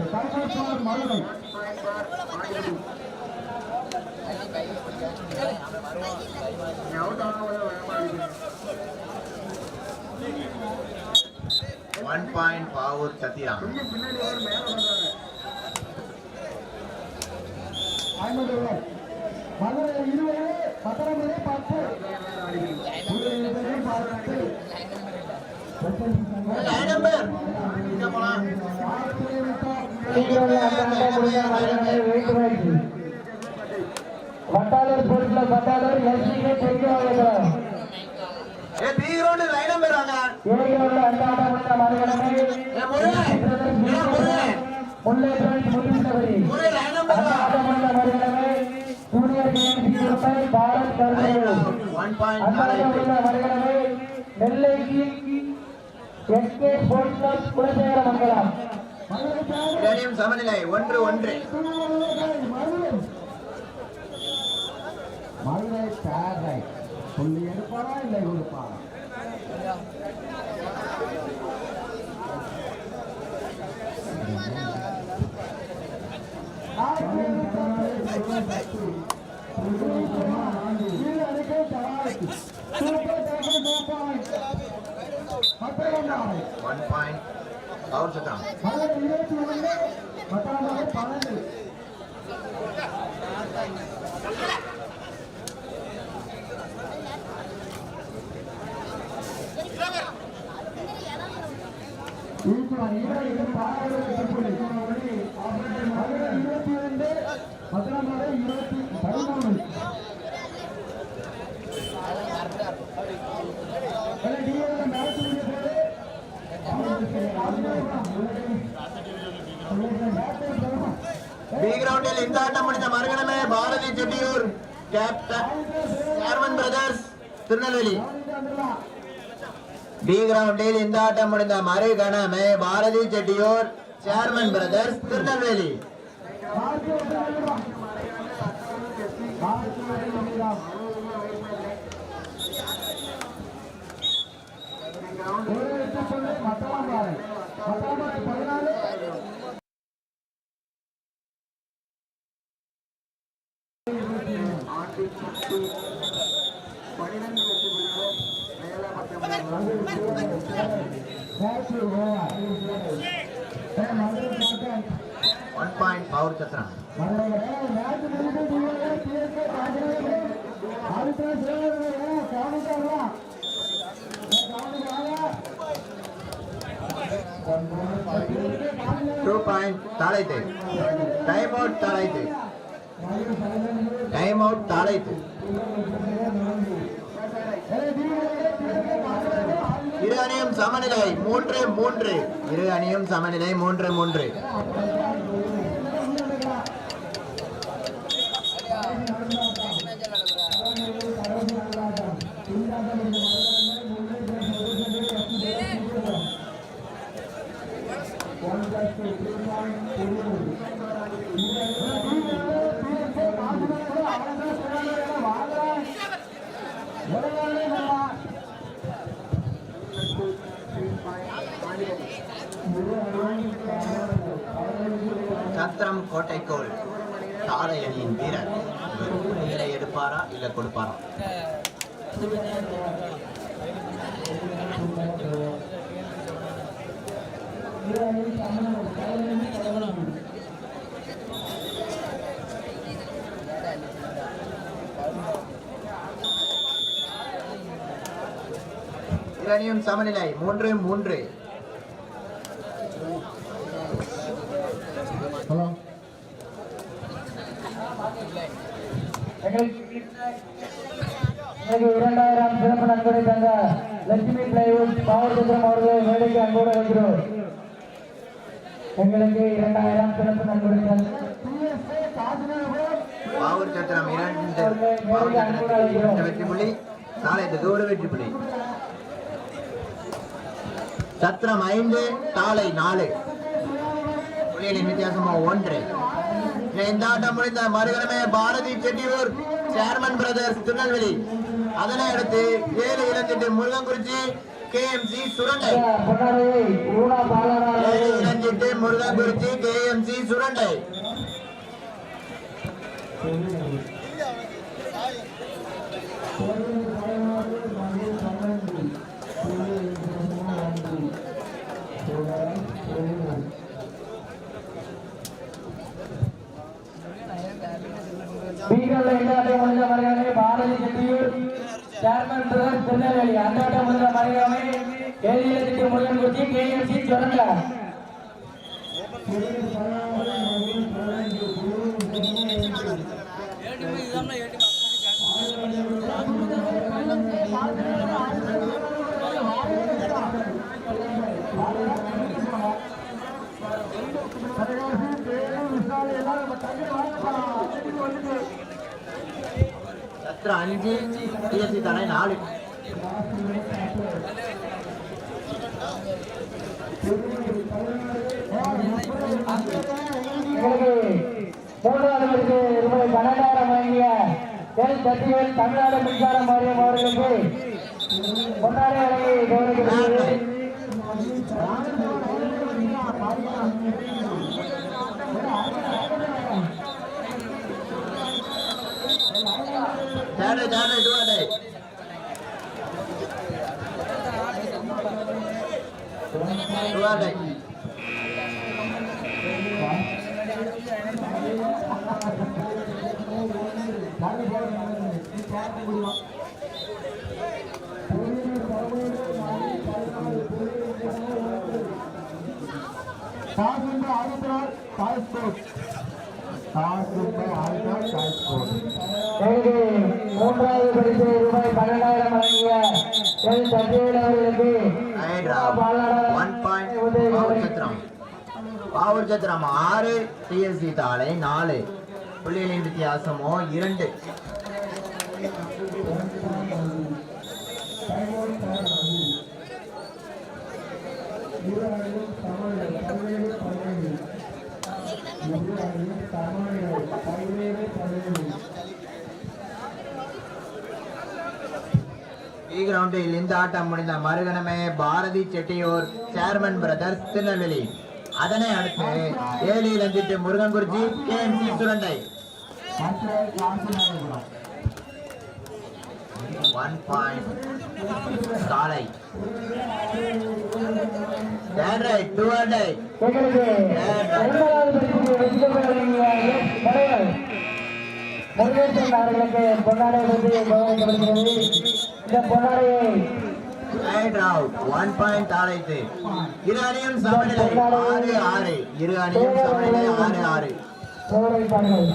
Dharmeswarar Madurai one point Pavoor Sathya Madurai இருபது பத்தொன்பது பத்து பத்து வட்டாளர் பொருட்களை வட்டாளர் எல்சிக்கு தெரிஞ்சவங்க A B ground line number வாங்க ஏரியோட மறுகணமே ஏ முருகன் ஏ முடிந்தவரி ஜூனியர் ரூபாய் பாரத் கருணை ஒன் பாயிண்ட் மறுகணமே நெல்லைக்கு SK sports club Kulasekaramangalam இரண்டையும் சமநிலை ஒன்று ஒன்று மதுரை பேரை சொல்லி எடுப்பாரா இல்லை கொடுப்பாரா One point. அவர் சட்டம். இருபத்தி ஒன்று பத்தாம் பன்னெண்டு இருபத்தி இரண்டு பத்தொன்பது இருபத்தி பதிமூணு பி கிரவுண்டில் இந்த ஆட்டம் முடிந்த மறுகணமே Bharathi Chettiyur captain chairman brothers Tirunelveli. B கிரவுண்டில் இந்த ஆட்டம் முடிந்த மறுகணமே Bharathi Chettiyur chairman brothers Tirunelveli. One point Pavoorchatram two point தாளைத்து time out தாளைத்து டைம் அவுட் தாளைத்து இரு அணியும் சமநிலை மூன்று மூன்று. இரு அணியும் சமநிலை மூன்று மூன்று சத்திரம் கோட்டைக்கோள் தாரை அணியின் வீரர். இவர் எடுப்பாரா? இல்ல கொடுப்பாரா? இரு அணியும் சமநிலை. மூன்று மூன்று. இரண்டாயிரம் சிறப்பு நன்கொடை தந்த லட்சுமி பிளைவுட் பாவச்சந்திரம் அவர்கள் வேலைக்கு அன்போடு வைக்கிறோம் எங்களுக்கு இரண்டாயிரம் சிறப்பு நன்கொடை தந்த பாவூர் சத்திரம் இரண்டு பாவூர் சத்திரத்தில் இரண்டு வெற்றி புள்ளி தாளையத்துக்கு ஒரு வெற்றி புள்ளி. சத்திரம் ஐந்து தாளை நாலு. புள்ளிகளின் வித்தியாசமா ஒன்று. இந்த ஆட்டம் முடிந்த மறுகணமே பாரதி செட்டியூர் சேர்மன் பிரதர்ஸ் திருநெல்வேலி. அதனை அடுத்து ஏழு இலக்கிட்டு முருகன்குறிச்சி கேஎம்சி சுரண்டை. பொன்னாடையை ரூணா பாலனா ஏழு இளஞ்சிட்டு முருகன்குறிச்சி கேஎம்சி சுரண்டை பீகார்ல இந்த ஆட்டம் முடிந்த மரியாதை பாரதி செட்டியூர் சேர்மன் பிரதர் திருநெல்வேலி அந்த ஆட்டம் முடிந்த மரியாதை ஏழியத்தி முருகன் குச்சி கேஎம்சி சுரண்டா சத்திர அஞ்சு தலை நாலு. எங்களுக்கு ரூபாய் பன்னெண்டாயிரம் வழங்கிய எல் தமிழ்நாடு மின்சாரம் வாரியம் அவர்களுக்கு கொண்டாடி வழங்கி கௌரவிக்கிறது தேடை தேடை டுவாடை டுவாடை எங்களுக்கு மூன்றாவது பரிசு ரூபாய் பன்னெண்டாயிரம் வழங்கிய சத்தியவேல் அவர்களுக்கு பவர் சத்திரம் ஆறு டிஎஸ்சி தாளை நாலு. புள்ளிகளின் வித்தியாசமோ இரண்டு. கிரவுண்டில் இந்த ஆட்டம் முடிந்த மறுகணமே பாரதி செட்டியூர் சேர்மன் பிரதர்ஸ் திருநெல்வேலி அதனை அடுத்து ஏழு Ilanchittu Murugankurichi KMC Surandai. One point raid two raid எங்களுக்கு இரண்டாவது பரிசு வெற்றிபெற வழங்கிய எஸ் மலையல் முருகேசன் அவர்களுக்கு பொன்னாடை கௌரவிக்கப்படுகிறது இந்த பொன்னாடையை ரைட் அவுட் ஒன் பாயிண்ட் தாளைத்து இரு அணியும் சமநிலை ஆறு ஆறு. இரு அணியும் சமநிலை ஆறு ஆறு. கௌரவிப்பார்கள்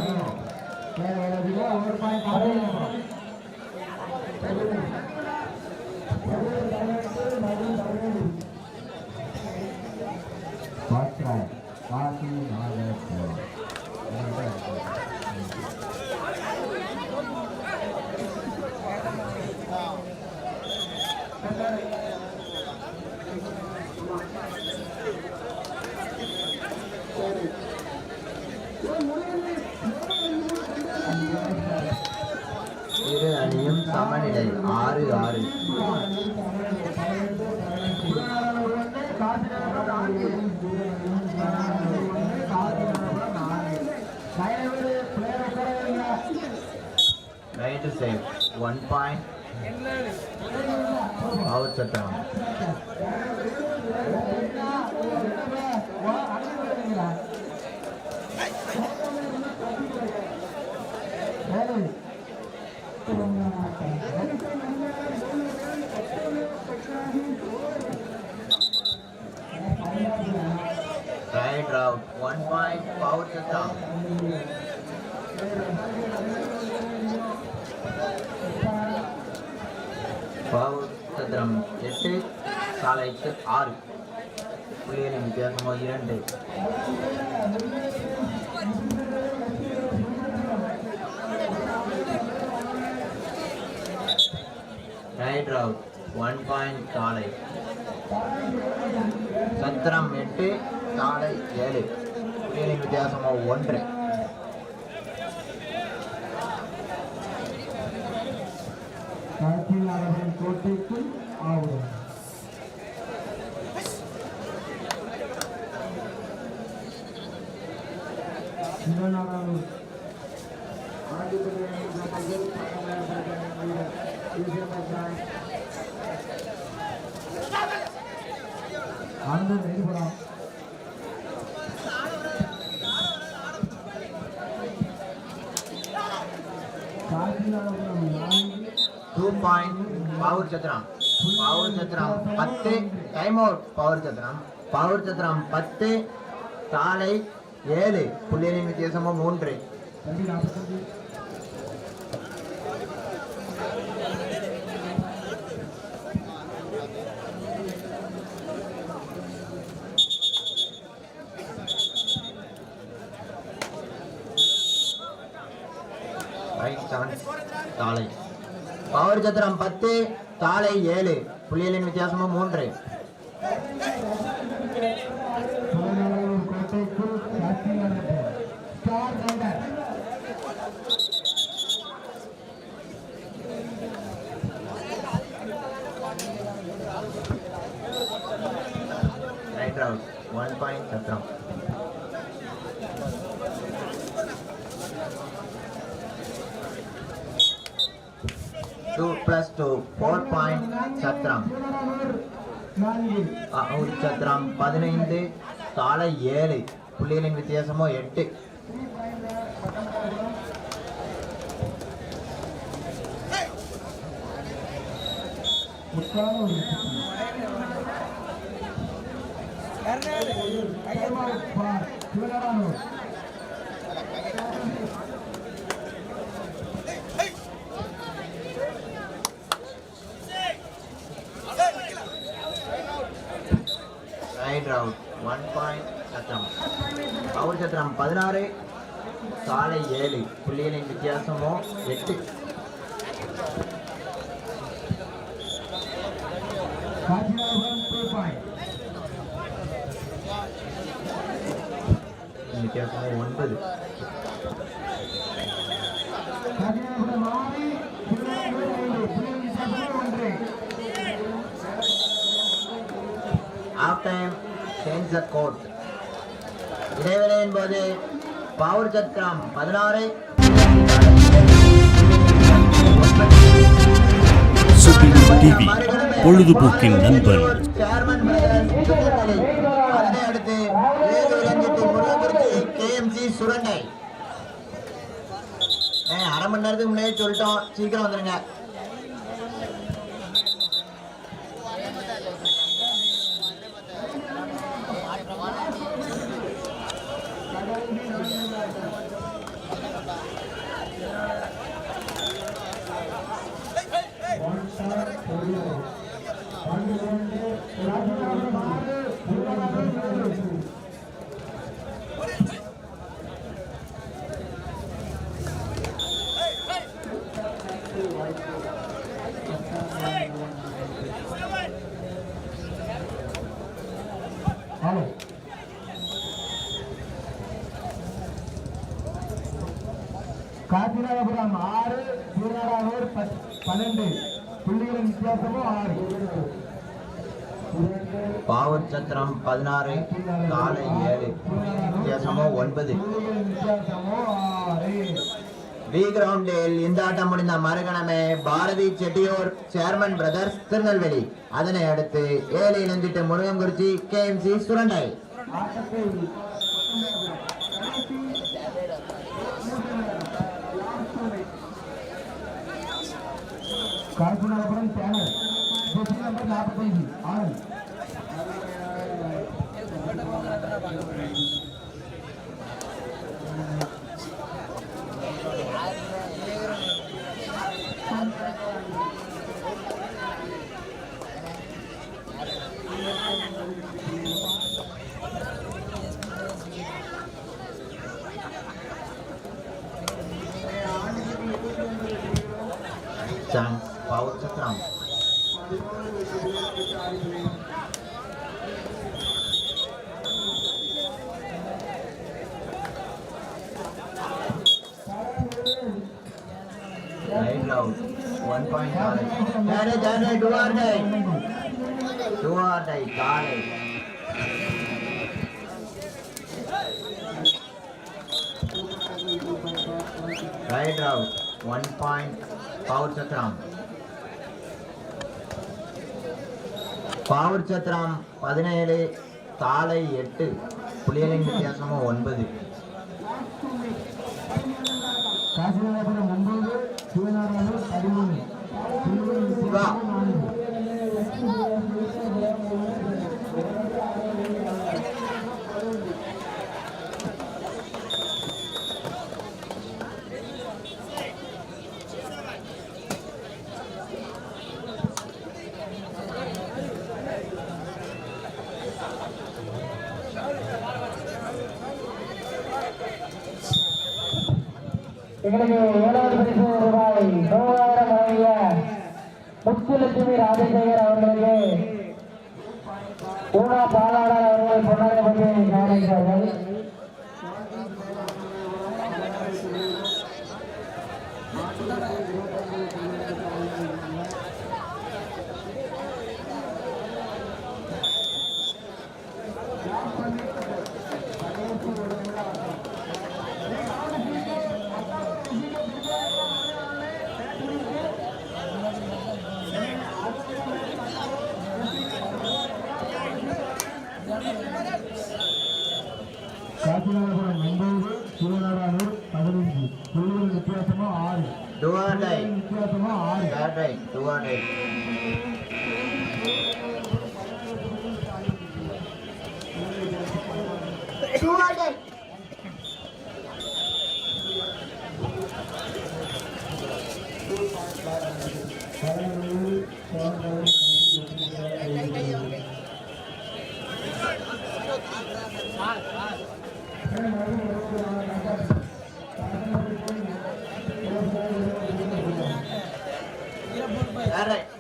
இரு அணியும் சமநிலை ஆறு ஆறு raid save one point out சட்டம் raid out one point Pavoorchatram எட்டு சாலைக்கு ஆறு. புள்ளிகளின் வித்தியாசமோ இரண்டு. ரைட் ரவுட் ஒன் பாயிண்ட் சாலை. சத்திரம் எட்டு சாலை ஏழு. ಏನಿನ ವ್ಯತ್ಯಾಸಮ ಒಂದರೆ காற்றில் அவர்கள் கோட்டைக்கு ஆகும் சிவநாராயணன் அந்த பவர் சத்திரம். பவர் சத்திரம் பத்து time out Pavoorchatram. Pavoorchatram பத்து சாலை ஏழு. புள்ளியலின் வித்தியாசமும் மூன்று. சாலை பவர் சத்திரம் பத்து சாலை ஏழு. புள்ளியலின் வித்தியாசமும் மூன்று. புறநாடாளூர் கோட்டைக்குள் Kasinathapuram star one point Chatram Chatram. புறநாடாளூர் Chatram பதினைந்து காலை ஏழு. புள்ளிகளின் வித்தியாசமோ எட்டு. முக்கால ஒரு சிவகாரனூர் raid out one point Chatram out Chatram பதினாறு காலை ஏழு. புள்ளிகளின் வித்தியாசமோ? எட்டு காஞ்சிநாதபுரம் டூ பாயிண்ட் வித்தியாசமோ ஒன்பது காஞ்சிநாதபுரம் ஆறு சிவகாரனூர் ஐந்து புள்ளி வித்தியாசமும் ஒன்று ஆஃப் டைம் த கோட் இடைவேளையின் போது பவர் சத்திரம் பதினாறு. பொழுதுபோக்கின் நண்பன். அதனை அடுத்து வேலூர் ரஞ்சித் முருகபுரத்தி கேஎம்சி சுரண்டை. அரை மணி நேரத்துக்கு முன்னாடியே சொல்லிட்டோம். சீக்கிரம் வந்துருங்க. Amen. நட்சத்திரம் பதினாறு காலை ஏழு. வித்தியாசமோ ஒன்பது. புள்ளிகளின் பி கிரவுண்டில் இந்த ஆட்டம் முடிந்த மறுகணமே பாரதி செட்டியூர் சேர்மன் பிரதர்ஸ் திருநெல்வேலி. அதனை அடுத்து ஏழு Ilanchittu Murugankurichi K M C Surandai. ஆட்டத்தை காஞ்சிநாதபுரம் சேனல். ஜெர்சி நம்பர் நாற்பத்தஞ்சு Anand chance Pavoorchatram Right out. One point Kale. Kale, Kale, raid out one point Pavoorchatram Pavoorchatram பதினேழு தாலை எட்டு. புலிகளின் வித்தியாசமும் ஒன்பது. Third raid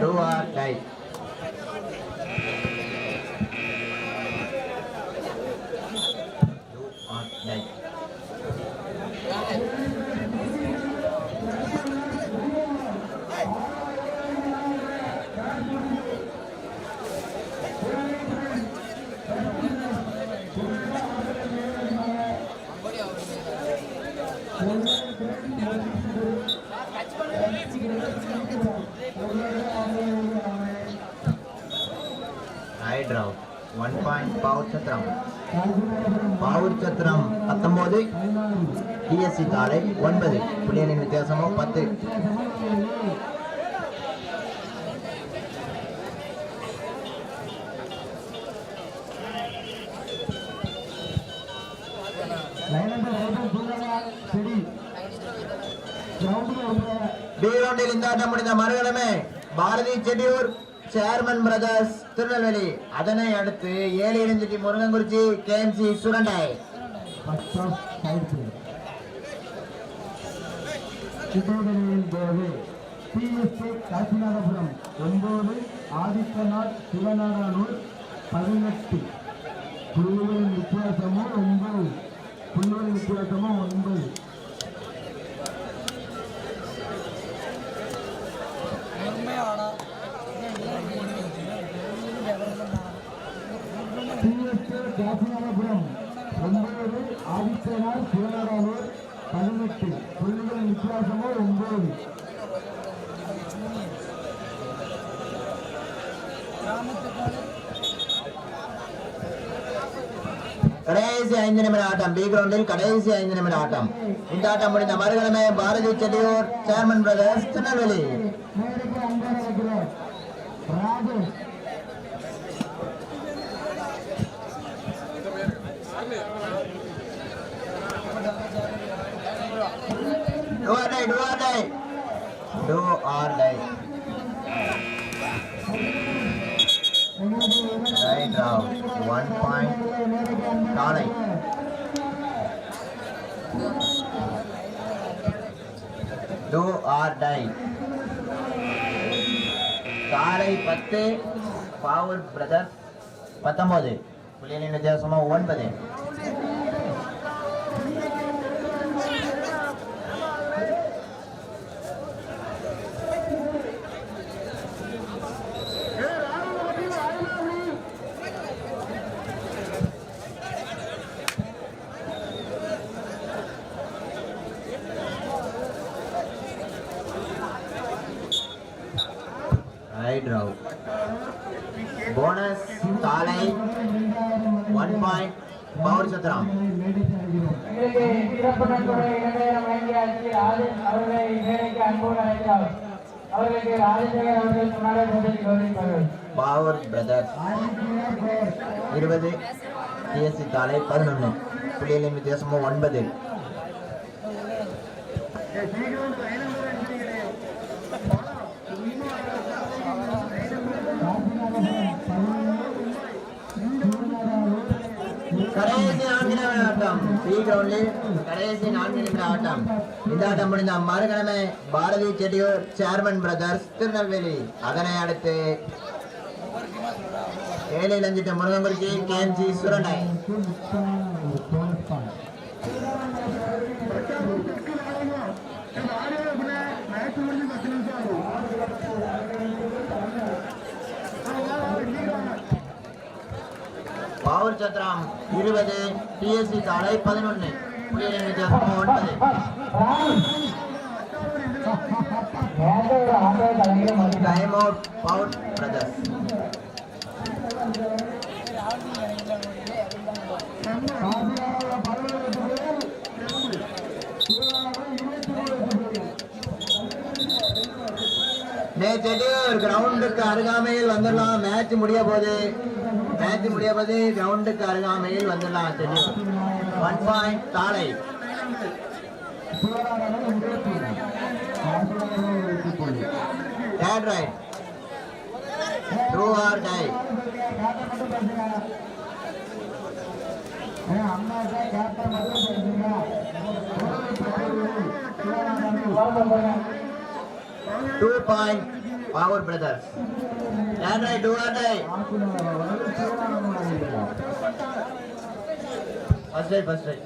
do or die do or die raid out one point Pavoorchatram Pavoorchatram பத்தொன்பது TSC காலை ஒன்பது புள்ளியலின் வித்தியாசமும் பத்து பி ரவுண்டில் இந்த ஆட்டம் முடிந்த மறுகிழமை பாரதி செட்டியூர் சேர்மன் பிரதர்ஸ் திருநெல்வேலி அதனை அடுத்து ஏழு இளஞ்சிட்டி முருகங்குறிச்சி கேஎம்சி சுரண்டை சிவகங்கையின் போது டிஎஸ்ஏ காசிநாதபுரம். ஒன்பது ஆதித்தநாத் சிவநாராயணூர் பதினெட்டு. புள்ளிகளின் வித்தியாசமும் ஒன்பது. புள்ளிகளின் வித்தியாசமும் ஒன்பது. டிஎஸ்ஏ காசிநாதபுரம். ஒன்பது ஆதித்தநாத் சிவநாராயணூர் பதினெட்டு புள்ளிகளின் வித்தியாசமும் ஒன்பது கடைசி ஐந்து நிமிட ஆட்டம் பி கிரவுண்டில் கடைசி ஐந்து நிமிட ஆட்டம் இந்த ஆட்டம் முடிந்த மறுகிழமை Bharathi Chettiyur chairman brothers Tirunelveli Do or die, do or die. Do or die. Right now, one point. காலை டை காலை பத்து பாவூர் பிரதர் பத்தொன்பது. புள்ளியலின் வித்தியாசமாக ஒன்பது ரைட் ராவ் போனஸ் காலை ஒன் பாயிண்ட் பவர் சத்ராம் சிறப்பு இரண்டாயிரம் அவர்களை மேடைக்கு அன்போடு அவர்களுக்கு ராஜசேகர் அவர்கள் கௌரவிப்பார்கள் பவர் பிரதர்ஸ் இருபது. டிஎஸ்சி காலை பதினொன்று புள்ளிகளின் வித்தியாசமும் ஒன்பது கடைசி நான்கு நிமிட ஆட்டம் பி கிரவுண்டில் கடைசி நான்கு நிமிட ஆட்டம். இந்த ஆட்டம் முடிந்த மறுகிழமை பாரதி செட்டியூர் சேர்மன் பிரதர்ஸ் திருநெல்வேலி. அதனை அடுத்து ஏழை லஞ்சிட்ட முருகங்குறிச்சி கேம்ஜி சுரண்டை. பவர் சத்திரம் இருபது. பிஎஸ்சி காலை பதினொன்று. புள்ளிகளின் வித்தியாசம் ஒன்பது. டைம் அவுட் பவர் பிரதர்ஸ் நேற்று ஒரு கிரவுண்டுக்கு அருகாமையில் வந்துடலாம். மேட்ச் முடிய போது மேட்ச் முடிய கிரவுண்டுக்கு அருகாமையில் வந்துடலாம் தெரியும். ஒன் பாயிண்ட் காலை had raid do or die two point Pavoor brothers third raid do or die first raid first raid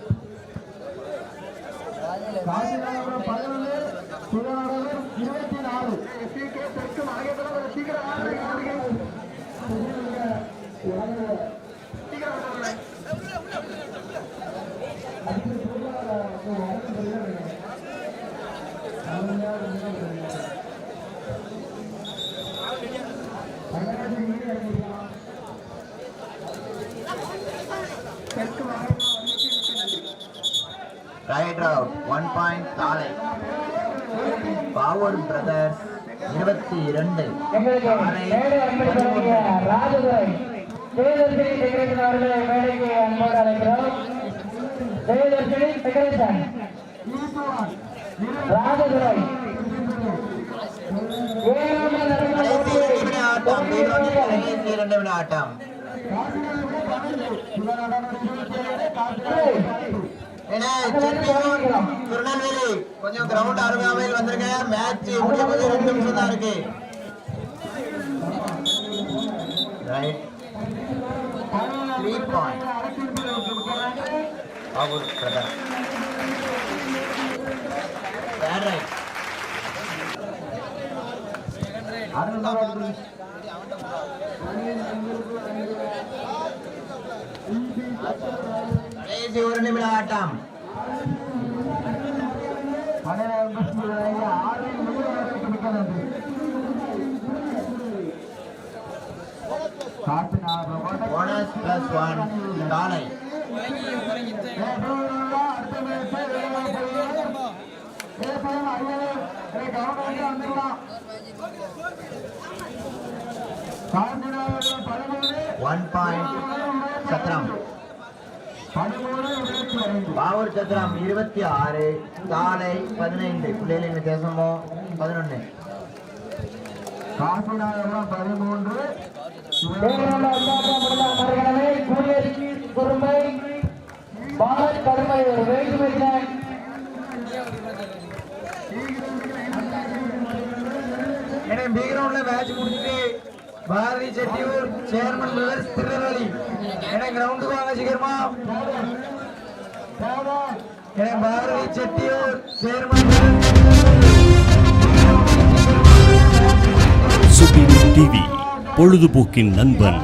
raid out one point காலை பவர் பிரதர்ஸ் இருபத்தி இரண்டு. ராஜதுரை ஜெயதர்ஷினி டெக்கரேஷன் அவர்களை மேடைக்கு அன்போடு அழைக்கிறோம். ஜெயதர்ஷினி டெக்கரேஷன் ராஜதுரை. ஏழாவது கடைசி இரண்டு ஆட்டம். திருநெல்வேலி. கொஞ்சம் கிரவுண்ட் அருகாமையில் வந்திருக்க மேட்ச் முடிய போது ரெண்டு நிமிஷம் தான் இருக்கு. ரைட் கடைசி ஒரு நிமிட ஆட்டம் போனஸ் பிளஸ் ஒன் காலை ஒன் பாயிண்ட் சத்ரம். பாவூர் சத்திரம் இருபத்தி ஆறு காலை பதினைந்து. பிள்ளைகளின் வித்தியாசமோ பதினொன்று பதிமூன்று மறுகணமே குடியரசு பொறுமை பால் கடுமை ஒரு வேண்டுமை ஏன்னா மேட்ச் முடிஞ்சுட்டு பாரதி செட்டியூர் சேர்மன் பிரதர்ஸ் திருநெல்வேலி. ஏன்னா கிரவுண்டு வாங்க சீக்கிரமா ஏன்னா பாரதி செட்டியூர் சேர்மன் சுபின் டிவி பொழுதுபோக்கின் நண்பன்.